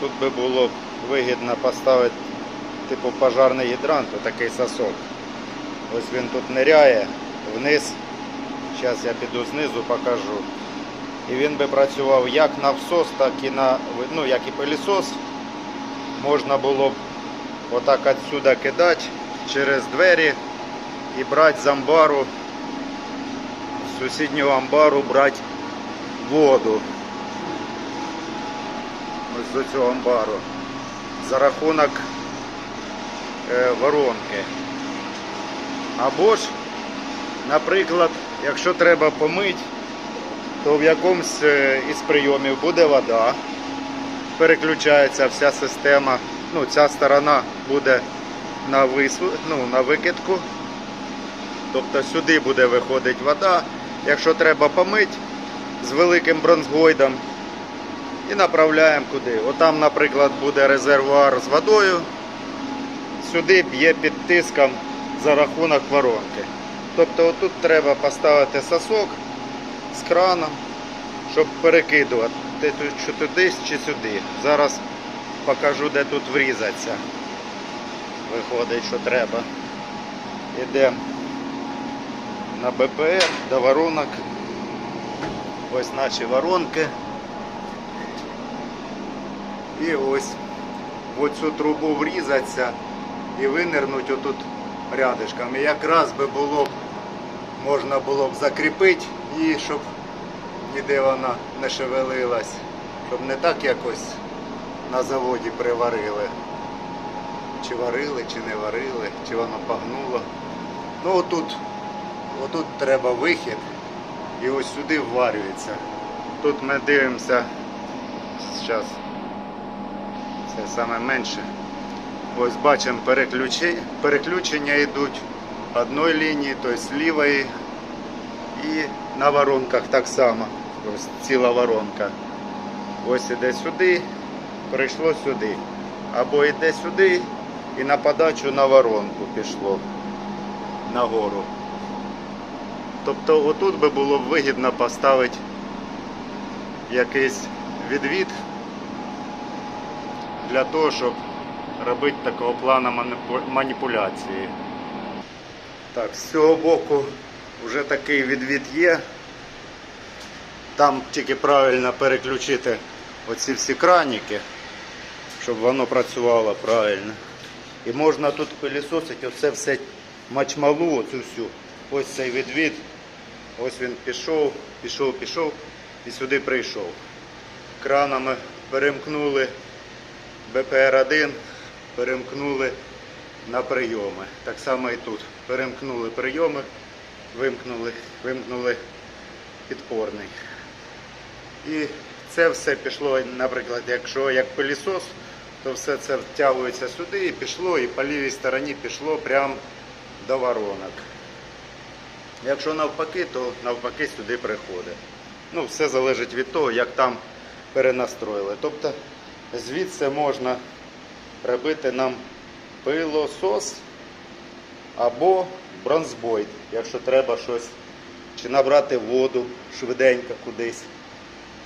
Тут би було вигідно поставити типу пожарний гідрант, такий сосок. Ось він тут ниряє вниз. Зараз я піду знизу покажу. І він би працював як на всос, так і на ну, як і пилісос. Можна було б отак отсюда кидати через двері і брати з амбару, з сусіднього амбару брати воду. З цього амбару. За рахунок е, воронки. Або ж, наприклад, якщо треба помити, то в якомусь е, із прийомів буде вода, переключається вся система. Ну, ця сторона буде на, вису, ну, на викидку. Тобто сюди буде виходити вода. Якщо треба помити з великим бронзгойдом і направляємо куди. Отам, наприклад, буде резервуар з водою. Сюди б'є під тиском за рахунок воронки. Тобто отут треба поставити сосок з краном, щоб перекидувати чи туди, чи сюди. Зараз покажу, де тут врізатися. Виходить, що треба. Йдемо на БПР до воронок. Ось наші воронки. І ось в оцю трубу врізатися і винирнуть отут рядишком. І якраз би було б, можна було б закріпити і щоб ніде вона не шевелилась. Щоб не так якось на заводі приварили. Чи варили, чи не варили, чи воно погнуло. Ну отут, отут треба вихід і ось сюди вварюється. Тут ми дивимося зараз. Це саме менше. Ось бачимо переключення, йдуть одної лінії, тобто лівої. І на воронках так само. Ось ціла воронка. Ось іде сюди, прийшло сюди. Або йде сюди і на подачу на воронку пішло нагору. Тобто отут би було б вигідно поставити якийсь відвід для того, щоб робити такого плану маніпуляції. Так, з цього боку вже такий відвід є. Там тільки правильно переключити оці всі краніки, щоб воно працювало правильно. І можна тут пилісосити оце все мачмалу, оцю всю. Ось цей відвід. Ось він пішов, пішов, пішов і сюди прийшов. Кранами перемкнули БПР-1, перемкнули на прийоми. Так само і тут. Перемкнули прийоми, вимкнули, вимкнули підпорний. І це все пішло, наприклад, якщо як пилісос, то все це втягується сюди і пішло, і по лівій стороні пішло прямо до воронок. Якщо навпаки, то навпаки сюди приходить. Ну, все залежить від того, як там перенастроїли. Тобто звідси можна робити нам пилосос або бронзбойт, якщо треба щось, чи набрати воду швиденько кудись,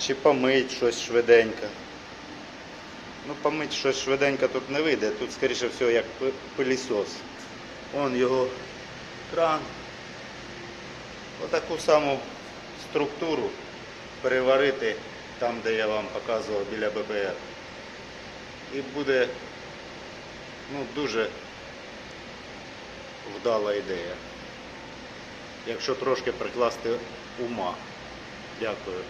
чи помити щось швиденько. Ну, помити щось швиденько тут не вийде, тут, скоріше всього, як пилісос. Вон його кран. Отаку саму структуру переварити там, де я вам показував біля ББР. І буде ну, дуже вдала ідея. Якщо трошки прикласти ума. Дякую.